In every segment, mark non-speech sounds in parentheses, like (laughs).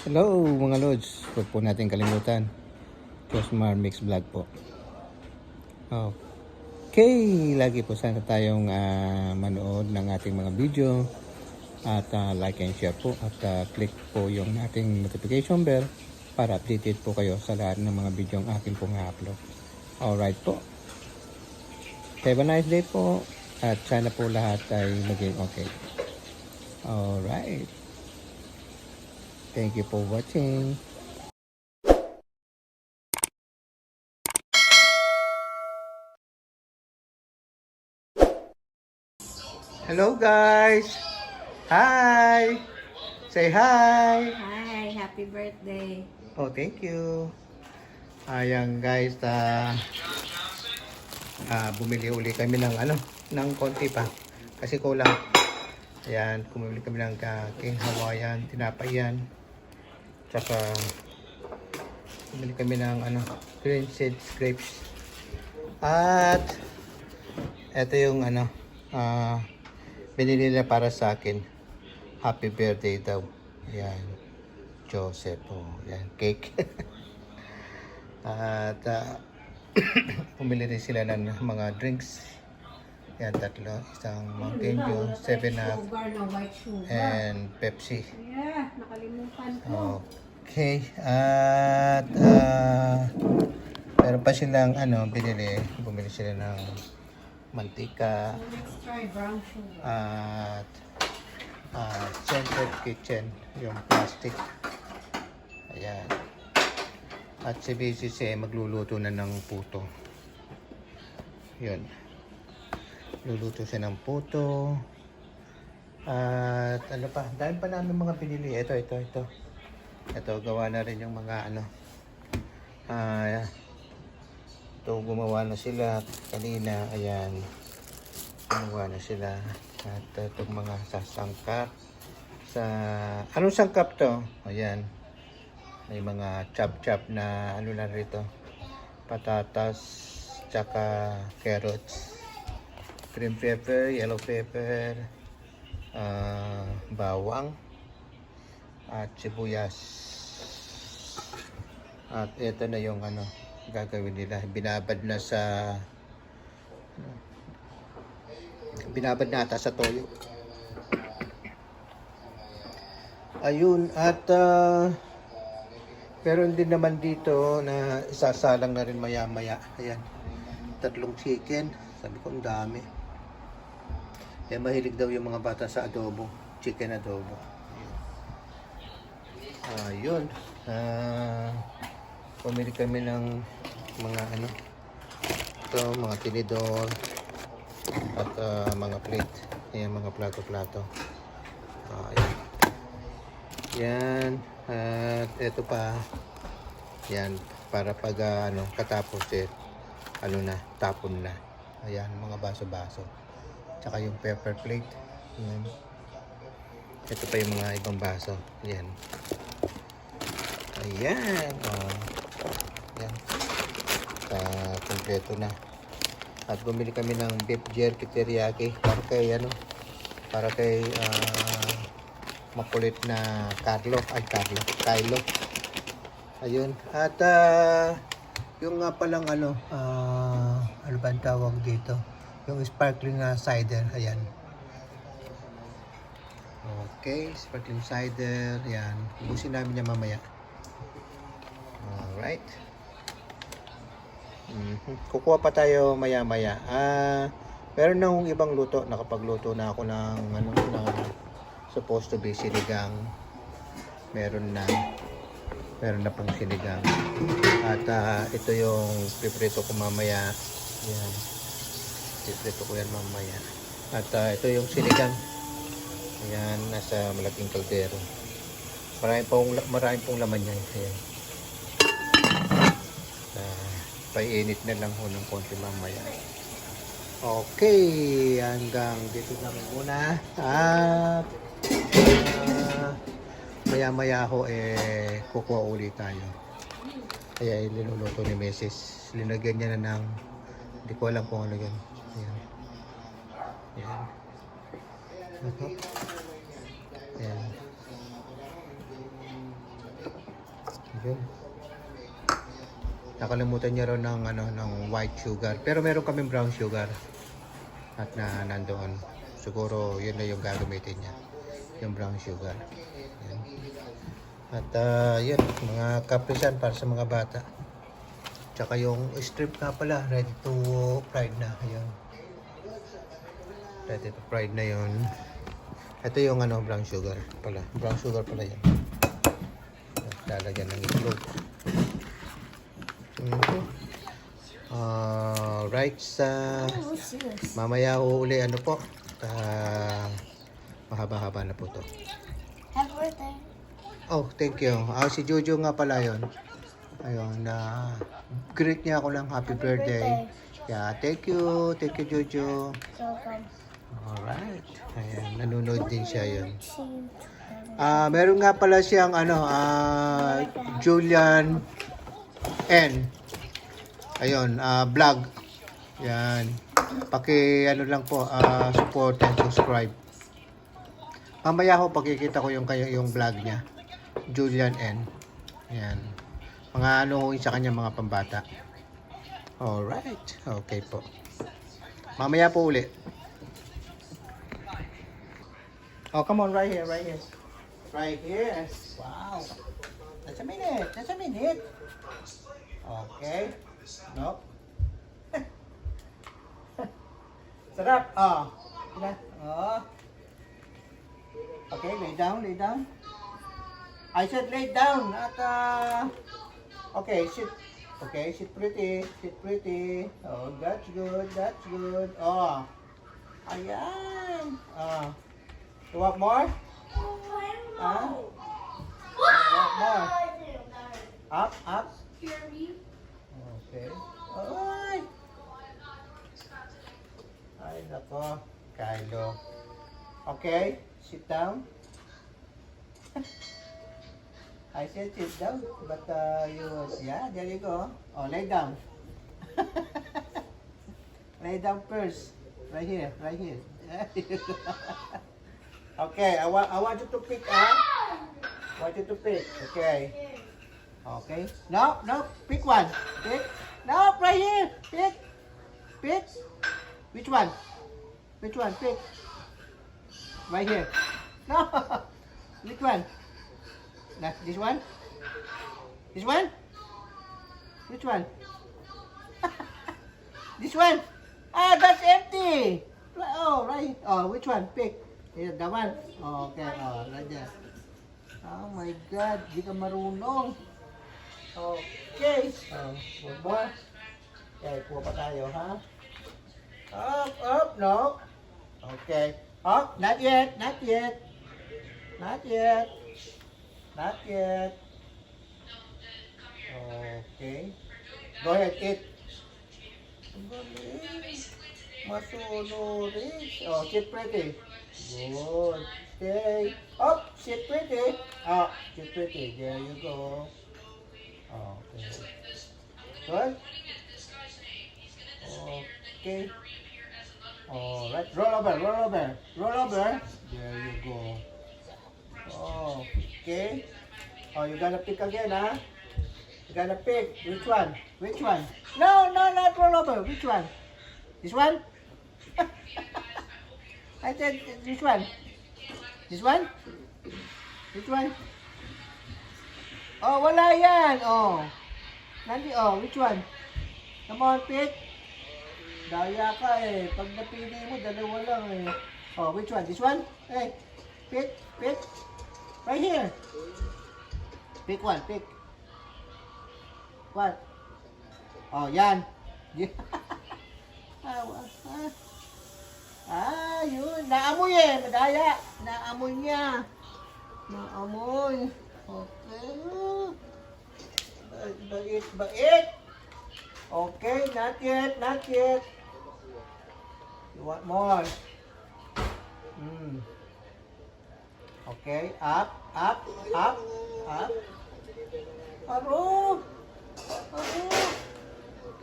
Hello mga Lods, huwag po natin kalimutan. Cosmar Mix Vlog po. Okay, lagi po sana tayong ah, manood ng ating mga video at ah, like and share po at ah, click po yung ating notification bell para updated po kayo sa lahat ng mga video ang akin pong upload. Alright po. Have a nice day po at sana po lahat ay maging okay. Alright. Thank you for watching. Hello guys. Hi. Say hi. Hi, happy birthday. Oh, thank you. Ayan guys, ah ah, bumili uli kami ng ano, ng konti pa. Kasi kulang. Ayan, bumili kami ng uh, King Hawaiian, tinapay yan. Tsaka bumili kami ng ano, green seeds grapes. At ito yung ano, ah binili nila para sa akin. Happy birthday daw. Ayan. Joseph. Oh, yan. Cake. (laughs) At ah, (coughs) pumili rin sila ng mga drinks. Yan, tatlo. Isang Mountain Dew, 7 Up, and Pepsi. Yeah, nakalimutan ko. Okay. At ah, meron pa silang ano, binili. Bumili sila ng mantika Let's try brown sugar. at ah, scented kitchen, yung plastic. Ayan. At si BCC magluluto na ng puto. Yun. Luluto siya ng puto. At ano pa, dahil pa namin mga binili. Ito, ito, ito. Ito, gawa na rin yung mga ano. Ah, ito, gumawa na sila kanina. Ayan. Gumawa na sila. At itong mga sasangkap. Sa, anong sangkap to? Ayan. May mga chop-chop na ano na rito. Patatas, tsaka carrots. Green pepper, yellow pepper, ah, bawang, at sibuyas. At ito na yung ano, gagawin nila. Binabad na sa binabad na ata sa toyo. Ayun, at ah, pero hindi naman dito na isasalang na rin maya-maya. Ayan, tatlong chicken. Sabi ko, ang dami. Eh, mahilig daw yung mga bata sa adobo. Chicken adobo. Ayun. Ah, pumili kami ng mga ano. Ito, mga tinidor. At ah, mga plate. Ayan, mga plato-plato. Ah, ayan. Yan. At ito pa. Yan. Para pag ah, ano, katapos eh, ano na, tapon na. Ayan, mga baso-baso. Tsaka yung pepper plate. Yan. Ito pa yung mga ibang baso. Yan. Ayan. Oh. Yan. Uh, kompleto na. At bumili kami ng beef jerky teriyaki para kay ano, para kay ah, makulit na Carlo, ay Carlo, Kylo. Ayun. At ah, yung nga palang ano, ah, ano ba ang tawag dito? Yung sparkling na cider, ayan. Okay, sparkling cider, yan. Ubusin namin yan mamaya. Alright. Mhm. Kukuha pa tayo maya-maya. Ah, meron na akong ibang luto. Nakapagluto na ako ng ano na supposed to be sinigang. Meron na. Meron na pong sinigang. At ah, ito yung piprito ko mamaya. Yan. Piprito ko yan mamaya. At ah, ito yung sinigang. Ayan, nasa malaking kaldero. Maraming pong, maraming pong laman yan. Ayan. Paiinit na lang ho ng konti mamaya. Okay, hanggang dito lang muna. At ah, maya-maya ho eh kukuha ulit tayo. Kaya iluluto ni Mrs. Linagyan niya na ng hindi ko alam kung ano yan. Ayan. Ayan. Ito. Ayan. Yun. Nakalimutan niya rin ng, ano, ng white sugar. Pero meron kaming brown sugar. At na nandoon. Siguro yun na yung gagamitin niya. Yung brown sugar. Yan. At ah, yun, mga kaprisan para sa mga bata. Tsaka yung strip nga pala, ready to fried na. Ayun. Ready to fried na yun. Ito yung ano, brown sugar pala. Brown sugar pala yan. Lalagyan ng itlog. Mhm. Ah, right sa What's this? mamaya uli ano po. Ah, mahaba-haba na po to. Happy birthday. Oh, thank you. Ah, si Jojo nga pala yon. Ayun, na greet niya ako ng happy, birthday. Yeah, thank you. Thank you, Jojo. So come. Alright. Ayan, nanonood din siya yun. Ah, meron nga pala siyang ano, ah, Julian N. Ayun, ah, vlog. Yan. Paki ano lang po, ah, support and subscribe. Mamaya ho pakikita ko yung kaya yung vlog niya. Julian N. Yan. Mga ano ho sa kanya mga pambata. Alright. Okay po. Mamaya po uli. Oh, come on, right here, right here. Right here. Wow. That's a minute. That's a minute. Okay. Nope. (laughs) Sarap. Oh. Sila. Oh. Okay, lay down, lay down. I said lay down. At, uh, okay, sit. Okay, sit pretty. Sit pretty. Oh, that's good. That's good. Oh. Ayan. Oh. You want more? Huh? You want more? Up, up. Okay. Ay! Ay, nako. Kylo. Okay, sit down. (laughs) I said sit down, but uh, you, yeah, there you go. Oh, lay down. (laughs) lay down first. Right here, right here. (laughs) okay, I want, I want you to pick up. I want you to pick. Okay. Okay. No, no. Pick one. Pick. No, right here. Pick. Pick. Which one? Which one? Pick. Right here. No. (laughs) Which one? Nah, this one? This one? Which one? (laughs) this one? Ah, that's empty. Oh, right. Oh, which one? Pick. Here, that one. Oh, okay. Oh, right there. Oh my God, di ka marunong. Okay. Um, one more. Okay, kuha pa tayo, ha? Up, up, no. Okay. Up, not yet, not yet. Not yet. Not yet. Okay. Go ahead, galing. Masunurin. Oh, sit pretty. Good. Stay. Up, sit pretty. Up, sit pretty. There you go. Okay. Good. Okay. Alright. Roll over, roll over. Roll over. There you go. Okay. Oh, you gotta pick again, huh? You gotta pick. Which one? Which one? No, no, not roll over. Which one? This one? (laughs) I said this one. This one? Which one? Oh, wala yan. Oh. Nandi, oh, which one? Come on, pick. Daya ka eh. Pag napili mo, dalawa lang eh. Oh, which one? This one? Hey, pick, pick. Right here. Pick one, pick. What? Oh, yan. (laughs) ah, wa- ah. yun. Naamoy eh. Madaya. Naamoy niya. Naamoy. Okay. Bait, bait. Okay, not yet, not yet. You want more? Mm. Okay, up, up, up, up. Aro. Aro.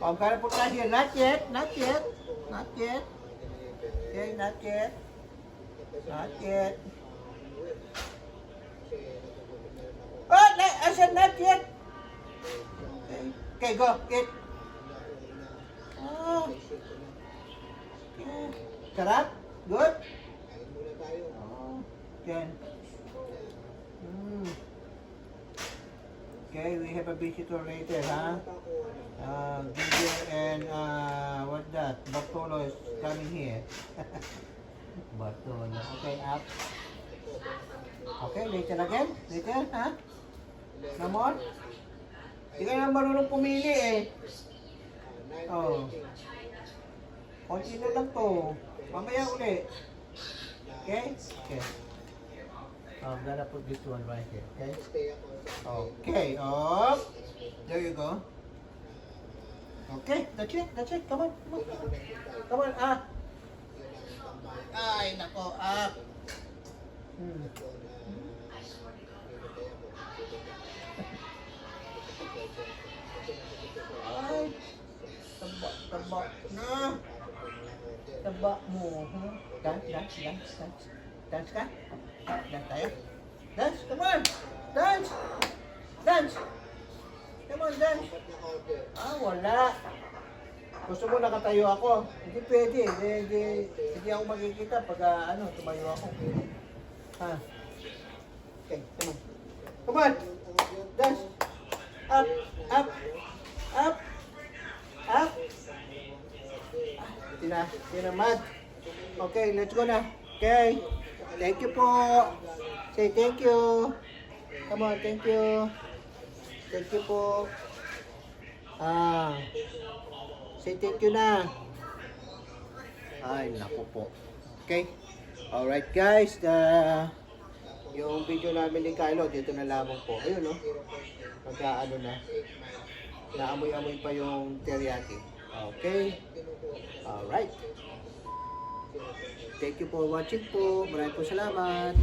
Gonna put that here. Not yet, not yet, not yet. Okay, not yet. Not yet. Oh, na- I said not yet. Okay, go. Eat. Oh. Sarap? Good? Oh. Okay. Mm. Okay, we have a visitor later, huh? Uh, Ginger and uh, what that? Bartolo is coming here. (laughs) Bartolo. Okay, up. Okay, later again? Later, huh? No more? Hindi ka naman marunong pumili eh. Oh. Konti na lang to. Mamaya uli. Okay? Okay. Oh, I'm gonna put this one right here, okay? Okay, oh. There you go. Okay, that's it, that's it. Come on, come on. Come on, up. Ay, nako, up. Hmm. Taba, na. Taba mo, ha? Dance, dance, dance, dance. Dance ka? Dance tayo? Dance, come on! Dance! Dance! Come on, dance! Ah, wala. Gusto mo nakatayo ako? Hindi pwede. Hindi, hindi, hindi ako makikita pag ah, ano, tumayo ako. Ha? Okay, come on. Come on! Dance! Up! Up! Tina, tinamad. Okay, let's go na. Okay. Thank you po. Say thank you. Come on, thank you. Thank you po. Ah. Say thank you na. Ay, naku po. Okay. Alright guys, the yung video namin ni Kylo, dito na lamang po. Ayun no. Magkaano na. Naamoy-amoy pa yung teriyaki. Okay. Alright. Thank you for watching po. Maraming po salamat.